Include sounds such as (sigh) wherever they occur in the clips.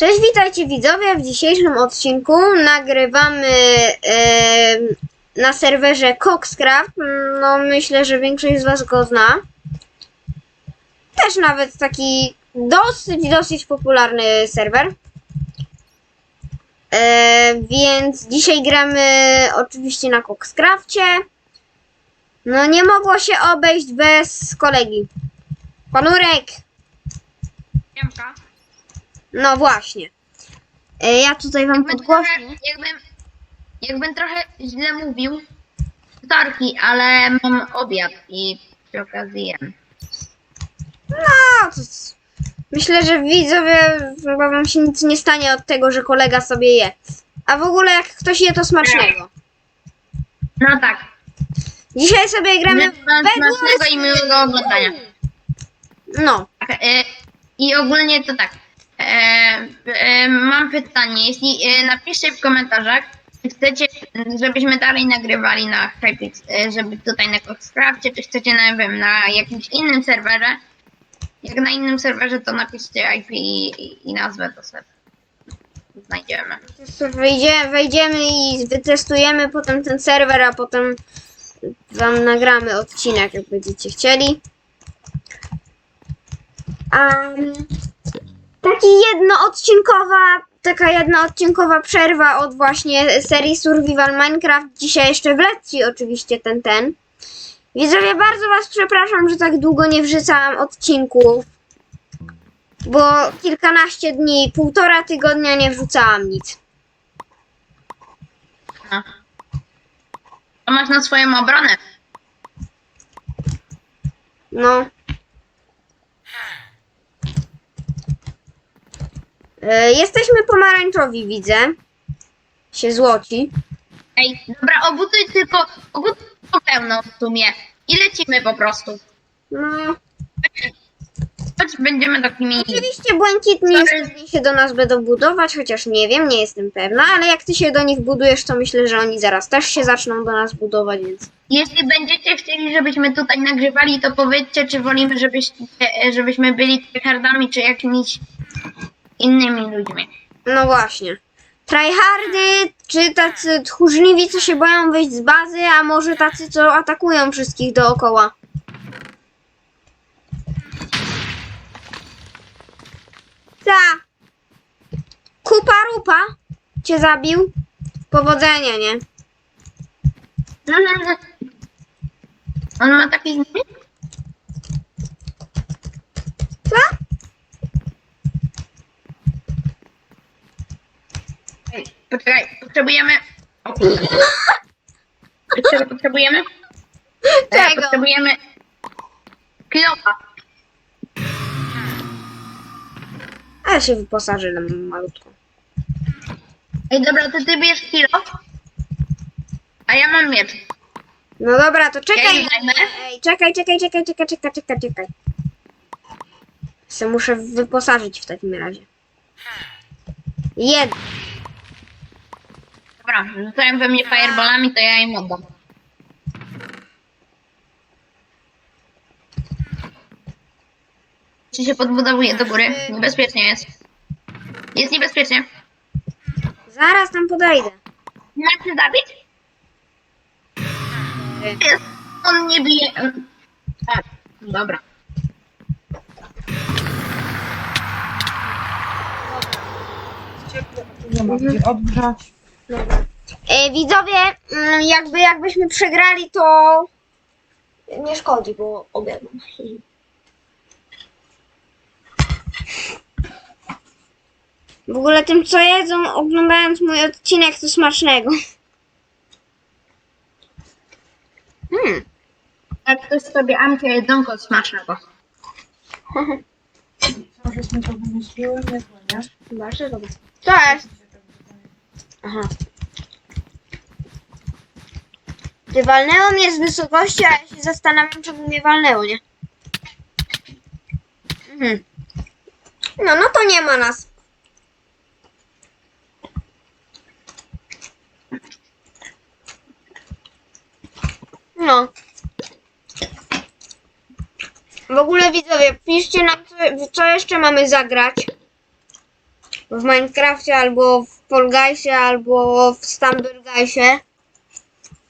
Cześć, witajcie widzowie. W dzisiejszym odcinku nagrywamy na serwerze Coxcraft. No, myślę, że większość z Was go zna. Też nawet taki dosyć, dosyć popularny serwer. E, więc dzisiaj gramy oczywiście na Coxcrafcie. No, nie mogło się obejść bez kolegi. Panurek! Siemka. No właśnie. E, Ja tutaj wam Jakbym trochę, jakbym, jakbym trochę źle mówił, wtorki, ale mam obiad i przy okazji jem. No, to c- myślę, że widzowie chyba wam się nic nie stanie od tego, że kolega sobie je. A w ogóle jak ktoś je, to smacznego. No tak. Dzisiaj sobie gramy w Smacznego i miłego oglądania. No, Tak, e, I ogólnie to tak. E, e, mam pytanie. Jeśli e, napiszcie w komentarzach, czy chcecie, żebyśmy dalej nagrywali na Hypix, żeby tutaj na Coxcrafcie, czy chcecie, nie wiem, na jakimś innym serwerze. Jak na innym serwerze, to napiszcie IP i, i, nazwę, to sobie znajdziemy. wejdzie, wejdziemy i wytestujemy potem ten serwer, a potem wam nagramy odcinek, jak będziecie chcieli. Um, taki jednoodcinkowa, taka jednoodcinkowa przerwa od właśnie serii Survival Minecraft. Dzisiaj jeszcze w lekcji oczywiście ten, ten. Widzowie, bardzo was przepraszam, że tak długo nie wrzucałam odcinków. Bo kilkanaście dni, półtora tygodnia nie wrzucałam nic. No. To masz na swoją obronę. No. E, jesteśmy pomarańczowi, widzę. Się złoci. Ej, dobra, obuduj tylko, obuduj tylko pełno w sumie. I lecimy po prostu. No. Choć będziemy takimi... Oczywiście błękitni już Sorry. się do nas będą budować, chociaż nie wiem, nie jestem pewna, ale jak ty się do nich budujesz, to myślę, że oni zaraz też się zaczną do nas budować, więc. Jeśli będziecie chcieli, żebyśmy tutaj nagrywali, to powiedzcie, czy wolimy, żebyście, żebyśmy byli tryhardami, czy jakimiś innymi ludźmi. No właśnie. Tryhardy, czy tacy tchórzliwi, co się boją wyjść z bazy, a może tacy, co atakują wszystkich dookoła. Ta. Kupa rupa cię zabił. Powodzenia, nie? On ma taki... Co? Ej, Poczekaj, potrzebujemy... O kurde. Czego potrzebujemy? E, Czego? Potrzebujemy... Kilofa. Ale się wyposaży na malutko. Ej, dobra, to ty bierz kilo. A ja mam miecz. No dobra, to Ja czekaj. nie. Ej, czekaj, czekaj, czekaj, czekaj, czekaj, czekaj, czekaj. Se muszę wyposażyć w takim razie. Jed. Dobra, rzucają we mnie fireballami, to ja im oddam. Czy się podbudowuje do góry? Niebezpiecznie jest. Jest niebezpiecznie. Zaraz tam podejdę. Się zabić? Jest. On nie bije. Tak, dobra. Nie ma gdzie odgrzać. E, widzowie, mm, jakby jakbyśmy przegrali, to nie szkodzi, bo obiadam. W ogóle tym, co jedzą, oglądając mój odcinek, to smacznego. Hmm. Jak ktoś sobie amcie jedzonko smacznego. (laughs) Co, żeśmy to wymyśliły? Nie? Bardzo dobrze. Cześć. Aha. Ty walnęło mnie z wysokości, a ja się zastanawiam, czemu mnie walnęło, nie? Mhm. No, no to nie ma nas. No. W ogóle widzowie, piszcie nam, co, co jeszcze mamy zagrać. w Minecrafcie, albo w Fall Guysie, albo w Stumble Guysie.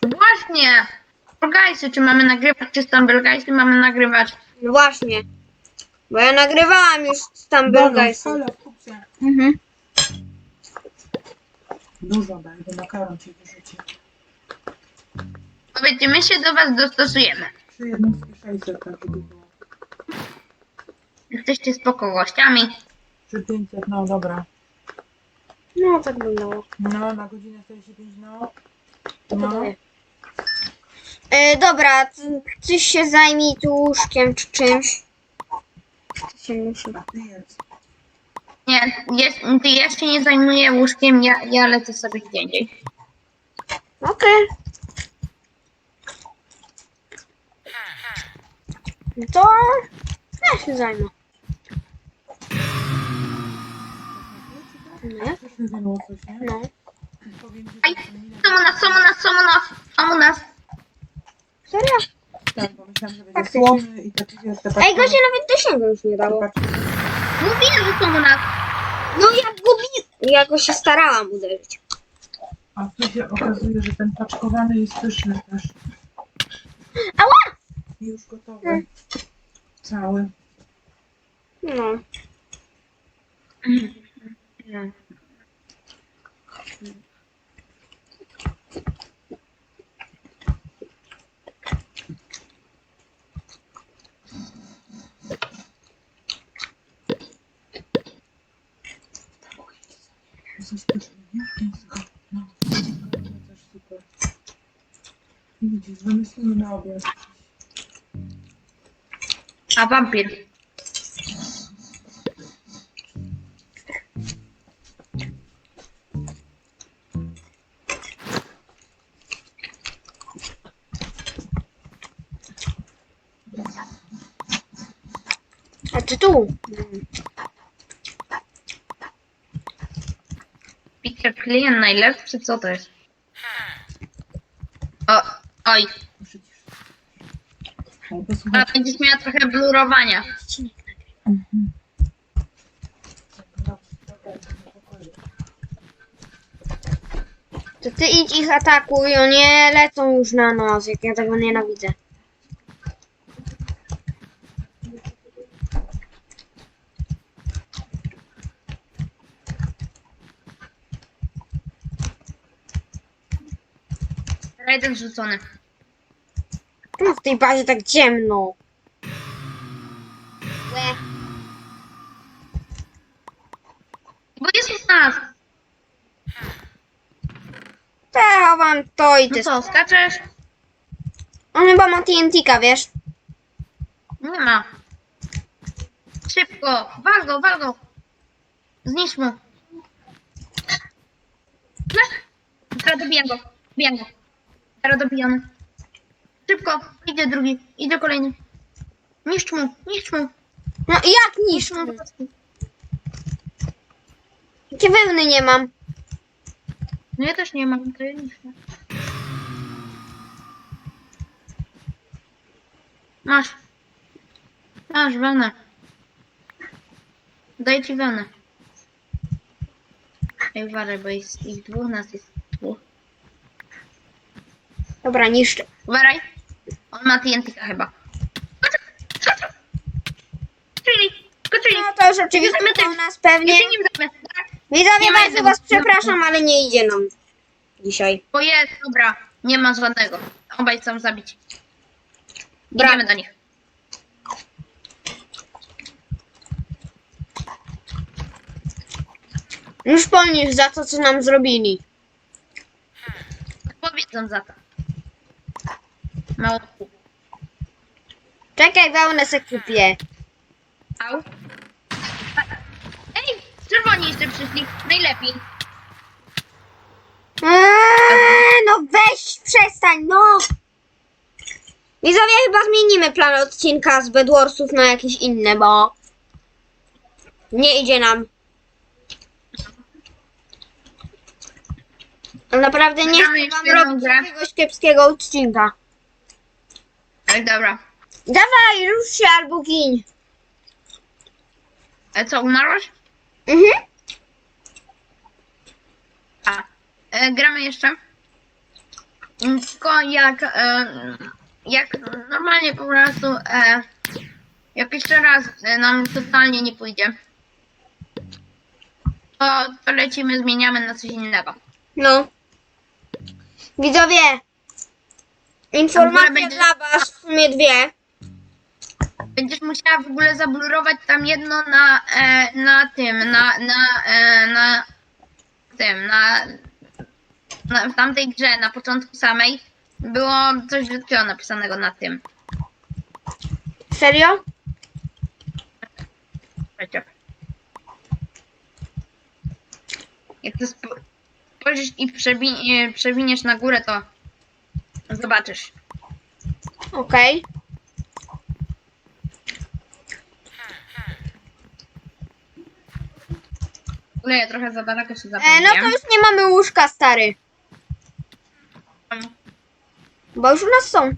Właśnie! Burgajsy, czy mamy nagrywać, czy Stumbleguysy mamy nagrywać? No właśnie. Bo ja nagrywałam już w kupcie. Mhm. Dużo będzie, makaron ci wyrzuci. Powiedzcie, my się do was dostosujemy. Przy jednostki 600 tak by było. Jesteście spoko gościami. Przy 500, no dobra. No, tak było. No, na godzinę 45, no. No, Podaję. E, dobra, ty, ty się zajmij tu łóżkiem czy czymś. To się musi. ty jedz. Nie, jest, ty ja się nie zajmuję łóżkiem, ja, ja lecę sobie gdzie indziej. Okej. No To ja się zajmę. Nie? Coś? No. Powiem Aj, to Są u nas, są u nas, są u nas, są u nas. Serio? Tak, bo myślałam, że będzie słomy i te wiesz, te Ej, paczki- go się nawet dosięgu już nie dało. Mówiłem, że są u nas. No ja gubi... Ja go się starałam uderzyć. A tu się okazuje, że ten paczkowany jest pyszny też. Ała! Już gotowy. Mm. Cały. No. Coś pyszny, nie? No, to też super. Widzisz, wymyślimy na obiad. A wampir. A czy tu? Peter klient najlepszy, co to jest? O, oj, Posłuchaj. a będziesz miała trochę blurowania. Mhm. To ty idź ich atakuj, oni nie lecą już na nos, jak ja tego nienawidzę. Jeden rzucony. No w tej bazie tak ciemno. Łe. Bo jest u nas. To ja chowam to i No ty. co, skaczesz? On chyba ma TNT-ka, wiesz? Nie ma. Szybko, wal go, wal go. Zniszcz mu. No. Teraz dobijam go, dobijam go. Teraz dobijamy. Szybko, idzie drugi, idzie kolejny. Niszcz mu, niszcz mu. No i jak? Niszcz mu. Jakie wełny nie mam. No ja też nie mam, to ja niszczę. Masz. Masz wełnę. Daję ci wełnę. Ej, uważaj, bo jest ich dwóch, nas jest dwóch. Dobra, niszczę. Uważaj. On ma TNT chyba. No to już oczywiście tych- u nas pewnie. Nim zamy. Tak, Widzowie, Nie ma bardzo jednego. was przepraszam, ale nie idzie nam dzisiaj. bo jest, dobra. Nie ma żadnego. Obaj chcą zabić. Idziemy do nich. Już po nich za to, co nam zrobili. Powiedzą za to. Mało. Czekaj, wełnę se kupię. Au. Ej, czerwoni jeszcze przyszli. Najlepiej. Eee, no weź, przestań, no! Widzowie, chyba zmienimy plan odcinka z Bedwarsów na jakieś inne, bo nie idzie nam. Naprawdę nie chcę wam robić jakiegoś kiepskiego odcinka. Ale dobra. Dawaj, rusz się albo gin. A co, umarłaś? Mhm. e, gramy jeszcze. Mm, Tylko jak, e, jak normalnie po prostu, e, jak jeszcze raz e, nam totalnie nie pójdzie, to, to lecimy, zmieniamy na coś innego. No. Widzowie, informacja będzie- dla was, w sumie dwie. Będziesz musiała w ogóle zablurować tam jedno na, e, na tym, na, na, e, na tym, na, na, w tamtej grze, na początku samej, było coś brzydkiego napisanego na tym. Serio? Słuchajcie. Jak to spo- spojrzysz i przebi- e, przewiniesz na górę, to zobaczysz. Okej. Ogóle ja trochę za daleko się E, no to już nie mamy łóżka, stary. Bo już u nas są.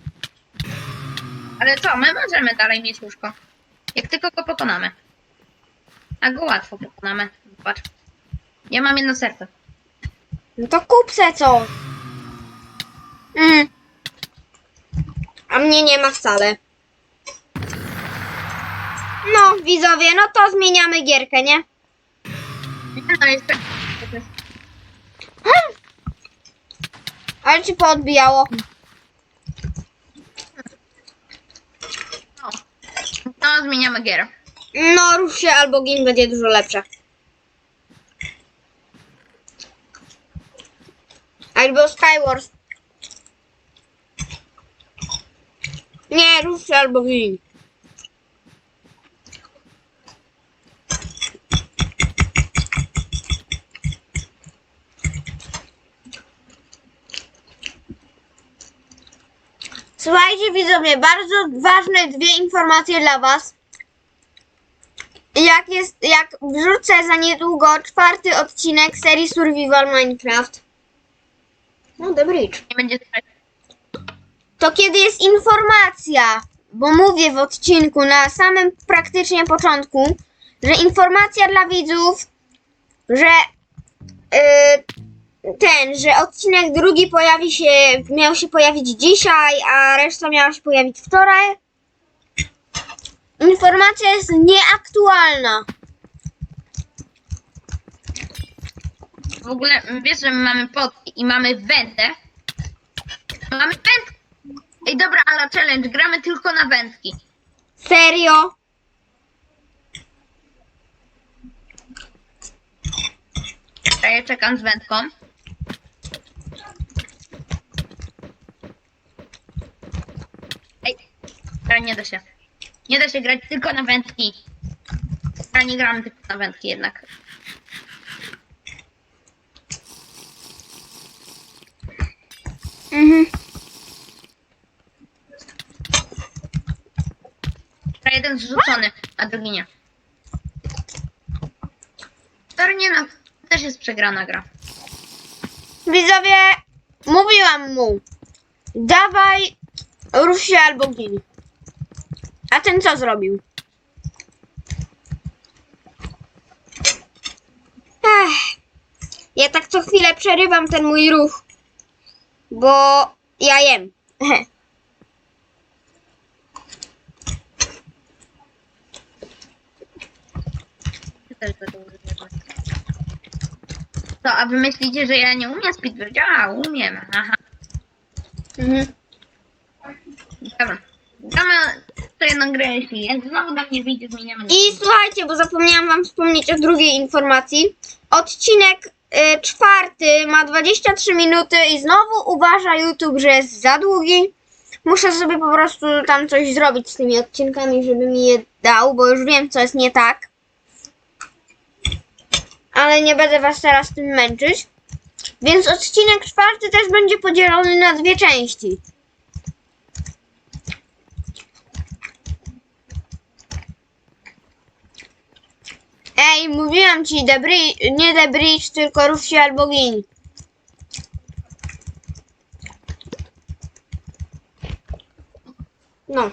Ale co, my możemy dalej mieć łóżko. Jak tylko go pokonamy. A go łatwo pokonamy. Zobacz. Ja mam jedno serce. No to kup se co. Mm. A mnie nie ma wcale. No, widzowie, no to zmieniamy gierkę, nie? Jest tak. Ale ci poodbijało. No. zmieniamy gier. No, rusz się albo gin będzie dużo lepsze. Albo Skywars. Nie, rusz się albo gin. Słuchajcie widzowie, bardzo ważne dwie informacje dla was. Jak jest, jak wrzucę za niedługo czwarty odcinek serii Survival Minecraft. No, The Bridge. Nie będzie spać. To kiedy jest informacja, bo mówię w odcinku na samym praktycznie początku, że informacja dla widzów, że yy, ten, że odcinek drugi pojawi się, miał się pojawić dzisiaj, a reszta miała się pojawić wczoraj. Informacja jest nieaktualna. W ogóle wiesz, że my mamy potki i mamy wędę. Mamy wędkę. Ej, dobra, ale challenge. Gramy tylko na wędki. Serio? Ja czekam z wędką. Ej, dobra, nie da się. Nie da się grać tylko na wędki. Dobra, nie gramy tylko na wędki jednak. Mhm. Dobra, jeden zrzucony, a drugi nie. Dobra, nie no, też jest przegrana gra. Widzowie, mówiłam mu, dawaj, rusz się albo gin. A ten co zrobił? Ech, ja tak co chwilę przerywam ten mój ruch, bo ja jem. (laughs) Też będę używać. Co, a wy myślicie, że ja nie umiem speedrun? A, umiem, aha. Mhm. Dobra. Gramy jeśli jak znowu do mnie wyjdzie, zmieniamy. I słuchajcie, bo zapomniałam wam wspomnieć o drugiej informacji. Odcinek y, czwarty ma 23 minuty i znowu uważa YouTube, że jest za długi. Muszę sobie po prostu tam coś zrobić z tymi odcinkami, żeby mi je dał, bo już wiem, co jest nie tak. Ale nie będę was teraz tym męczyć. Więc odcinek czwarty też będzie podzielony na dwie części. Ej, mówiłam ci, the nie the tylko rów się albo gin. No.